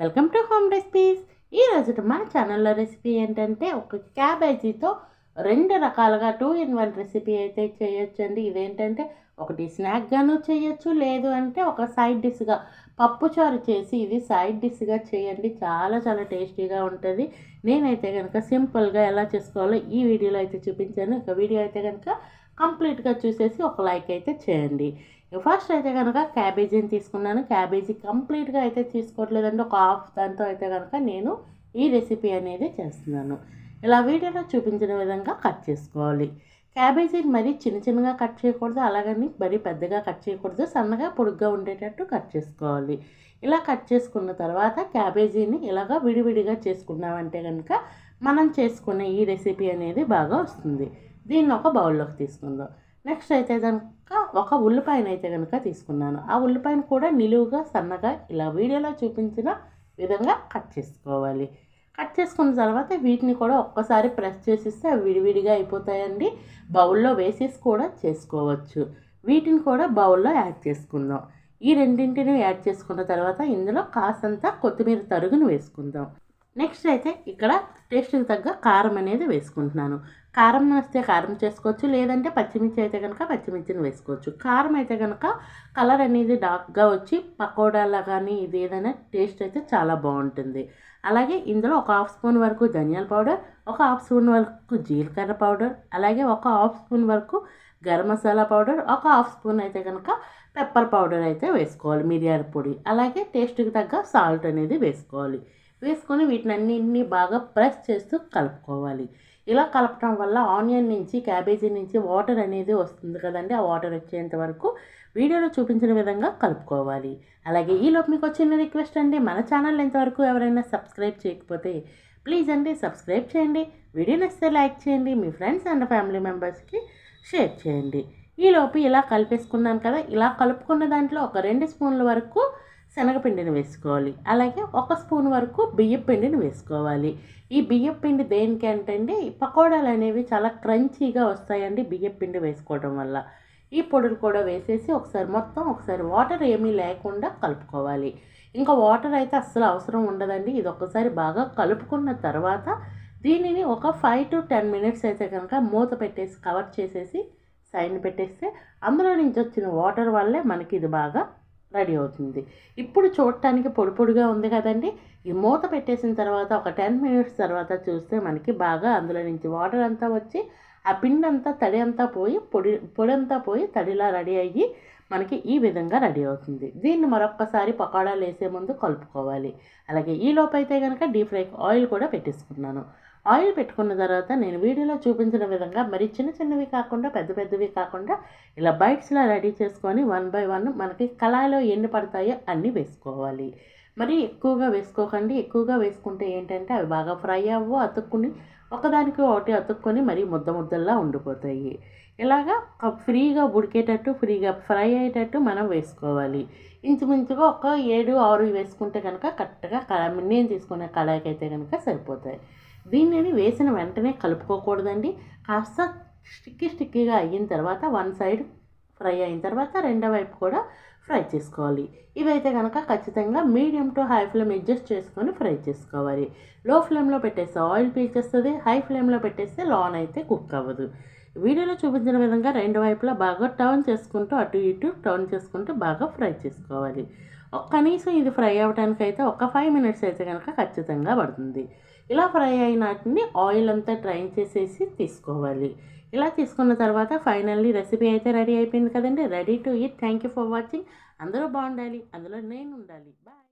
Welcome to home recipes. ఈ రోజు మన ఛానల్లో రెసిపీ ఏంటంటే ఒక క్యాబేజీతో రెండు రకాలుగా టూ ఇన్ వన్ రెసిపీ అయితే చేయొచ్చండి. ఇదేంటంటే ఒకటి స్నాక్గాను చేయొచ్చు లేదు అంటే ఒక సైడ్ డిష్గా పప్పుచారు చేసి ఇది సైడ్ డిష్గా చేయండి. చాలా చాలా టేస్టీగా ఉంటుంది. నేనైతే కనుక సింపుల్గా ఎలా చేసుకోవాలో ఈ వీడియోలో అయితే చూపించాను. ఒక వీడియో అయితే కనుక కంప్లీట్గా చూసేసి ఒక లైక్ అయితే చేయండి. ఫస్ట్ అయితే కనుక క్యాబేజీని తీసుకున్నాను. క్యాబేజీ కంప్లీట్గా అయితే తీసుకోవట్లేదండి. ఒక హాఫ్ దాంతో అయితే కనుక నేను ఈ రెసిపీ అనేది చేస్తున్నాను. ఇలా వీడియోలో చూపించిన విధంగా కట్ చేసుకోవాలి. క్యాబేజీని మరీ చిన్న చిన్నగా కట్ చేయకూడదు. అలాగని మరీ పెద్దగా కట్ చేయకూడదు. సన్నగా పొడుగ్గా ఉండేటట్టు కట్ చేసుకోవాలి. ఇలా కట్ చేసుకున్న తర్వాత క్యాబేజీని ఇలాగా విడివిడిగా చేసుకున్నామంటే కనుక మనం చేసుకునే ఈ రెసిపీ అనేది బాగా వస్తుంది. దీన్ని ఒక బౌల్లోకి తీసుకుందాం. నెక్స్ట్ అయితే కనుక ఒక ఉల్లిపాయను అయితే కనుక తీసుకున్నాను. ఆ ఉల్లిపాయను కూడా నిలువుగా సన్నగా ఇలా వీడియోలో చూపించిన విధంగా కట్ చేసుకోవాలి. కట్ చేసుకున్న తర్వాత వీటిని కూడా ఒక్కసారి ప్రెస్ చేసిస్తే అవి విడివిడిగా అయిపోతాయండి. బౌల్లో వేసేసి కూడా చేసుకోవచ్చు. వీటిని కూడా బౌల్లో యాడ్ చేసుకుందాం. ఈ రెండింటిని యాడ్ చేసుకున్న తర్వాత ఇందులో కాసంత కొత్తిమీర తరుగును వేసుకుందాం. నెక్స్ట్ అయితే ఇక్కడ టేస్ట్కి తగ్గ కారం అనేది వేసుకుంటున్నాను. కారం వస్తే కారం చేసుకోవచ్చు లేదంటే పచ్చిమిర్చి అయితే కనుక పచ్చిమిర్చిని వేసుకోవచ్చు. కారం అయితే కనుక కలర్ అనేది డార్క్గా వచ్చి పకోడాలా కానీ ఇది ఏదైనా టేస్ట్ అయితే చాలా బాగుంటుంది. అలాగే ఇందులో ఒక హాఫ్ స్పూన్ వరకు ధనియాల పౌడర్ ఒక హాఫ్ స్పూన్ వరకు జీలకర్ర పౌడర్ అలాగే ఒక హాఫ్ స్పూన్ వరకు గరం మసాలా పౌడర్ ఒక హాఫ్ స్పూన్ అయితే కనుక పెప్పర్ పౌడర్ అయితే వేసుకోవాలి మిరియాల పొడి. అలాగే టేస్ట్కి తగ్గ సాల్ట్ అనేది వేసుకోవాలి. వేసుకొని వీటిని అన్నింటినీ బాగా ప్రెస్ చేస్తూ కలుపుకోవాలి. ఇలా కలపటం వల్ల ఆనియన్ నుంచి క్యాబేజీ నుంచి వాటర్ అనేది వస్తుంది కదండి. ఆ వాటర్ వచ్చేంత వరకు వీడియోలో చూపించిన విధంగా కలుపుకోవాలి. అలాగే ఈలోపు మీకు వచ్చిన రిక్వెస్ట్ అండి. మన ఛానల్ ఎంతవరకు ఎవరైనా సబ్స్క్రైబ్ చేయకపోతే ప్లీజ్ అండి సబ్స్క్రైబ్ చేయండి. వీడియో నచ్చితే లైక్ చేయండి. మీ ఫ్రెండ్స్ అండ్ ఫ్యామిలీ మెంబర్స్కి షేర్ చేయండి. ఈలోపు ఇలా కలిపేసుకున్నాను కదా ఇలా కలుపుకున్న దాంట్లో ఒక రెండు స్పూన్ల వరకు శనగపిండిని వేసుకోవాలి. అలాగే ఒక స్పూన్ వరకు బియ్యం పిండిని వేసుకోవాలి. ఈ బియ్యం పిండి దేనికి అంటే పకోడాలు అనేవి చాలా క్రంచీగా వస్తాయండి బియ్యం పిండి వేసుకోవడం వల్ల. ఈ పొడులు కూడా వేసేసి ఒకసారి మొత్తం ఒకసారి వాటర్ ఏమీ లేకుండా కలుపుకోవాలి. ఇంకా వాటర్ అయితే అస్సలు అవసరం ఉండదండి. ఇది ఒకసారి బాగా కలుపుకున్న తర్వాత దీనిని ఒక ఫైవ్ టు టెన్ మినిట్స్ అయితే కనుక మూత పెట్టేసి కవర్ చేసేసి సైడ్ పెట్టేస్తే అందులో నుంచి వచ్చిన వాటర్ వల్లే మనకి ఇది బాగా రెడీ అవుతుంది. ఇప్పుడు చూడటానికి పొడి పొడిగా ఉంది కదండి. ఈ మూత పెట్టేసిన తర్వాత ఒక టెన్ మినిట్స్ తర్వాత చూస్తే మనకి బాగా అందులో నుంచి వాటర్ అంతా వచ్చి ఆ పిండి అంతా తడి అంతా పోయి పొడి పొడి అంతా పోయి తడిలా రెడీ అయ్యి మనకి ఈ విధంగా రెడీ అవుతుంది. దీన్ని మరొక్కసారి పకోడాలు వేసే ముందు కలుపుకోవాలి. అలాగే ఈ లోపైతే కనుక డీప్ ఫ్రై ఆయిల్ కూడా పెట్టేసుకున్నాను. ఆయిల్ పెట్టుకున్న తర్వాత నేను వీడియోలో చూపించిన విధంగా మరి చిన్న చిన్నవి కాకుండా పెద్ద పెద్దవి కాకుండా ఇలా బైట్స్లా రెడీ చేసుకొని వన్ బై వన్ మనకి కళాయిలో ఎన్ని పడతాయో అన్నీ వేసుకోవాలి. మరి ఎక్కువగా వేసుకోకండి. ఎక్కువగా వేసుకుంటే ఏంటంటే అవి బాగా ఫ్రై అవ్వు అతుక్కుని ఒకదానికి ఒకటి అతుక్కొని మరి ముద్ద ముద్దల్లా ఉండిపోతాయి. ఇలాగా ఫ్రీగా ఉడికేటట్టు ఫ్రీగా ఫ్రై అయ్యేటట్టు మనం వేసుకోవాలి. ఇంచుమించుగా ఒక ఏడు ఆరు వేసుకుంటే కనుక కరెక్ట్గా కళాయి నేను తీసుకునే కళాయికి అయితే కనుక సరిపోతాయి. దీనిని వేసిన వెంటనే కలుపుకోకూడదండి. కాస్త స్టిక్కీ స్టిక్కీగా అయిన తర్వాత వన్ సైడ్ ఫ్రై అయిన తర్వాత రెండో వైపు కూడా ఫ్రై చేసుకోవాలి. ఇవైతే కనుక ఖచ్చితంగా medium to high flame adjust చేసుకొని ఫ్రై చేసుకోవాలి. లో ఫ్లేమ్లో పెట్టేస్తే ఆయిల్ పీల్చేస్తుంది హై ఫ్లేమ్లో పెట్టేస్తే లాన్ అయితే కుక్ అవ్వదు. వీడియోలో చూపించిన విధంగా రెండు వైపులా బాగా టర్న్ చేసుకుంటూ అటు ఇటు టర్న్ చేసుకుంటూ బాగా ఫ్రై చేసుకోవాలి. కనీసం ఇది ఫ్రై అవ్వడానికి అయితే ఒక ఫైవ్ మినిట్స్ అయితే కనుక ఖచ్చితంగా పడుతుంది. ఇలా ఫ్రై అయినటిని ఆయిల్ అంతా డ్రైన్ చేసేసి తీసుకోవాలి. ఇలా తీసుకున్న తర్వాత ఫైనల్లీ రెసిపీ అయితే రెడీ అయిపోయింది కదండి. Ready to eat thank you for watching. అందరూ బాగుండాలి. అందులో నేను ఉండాలి. బాయ్.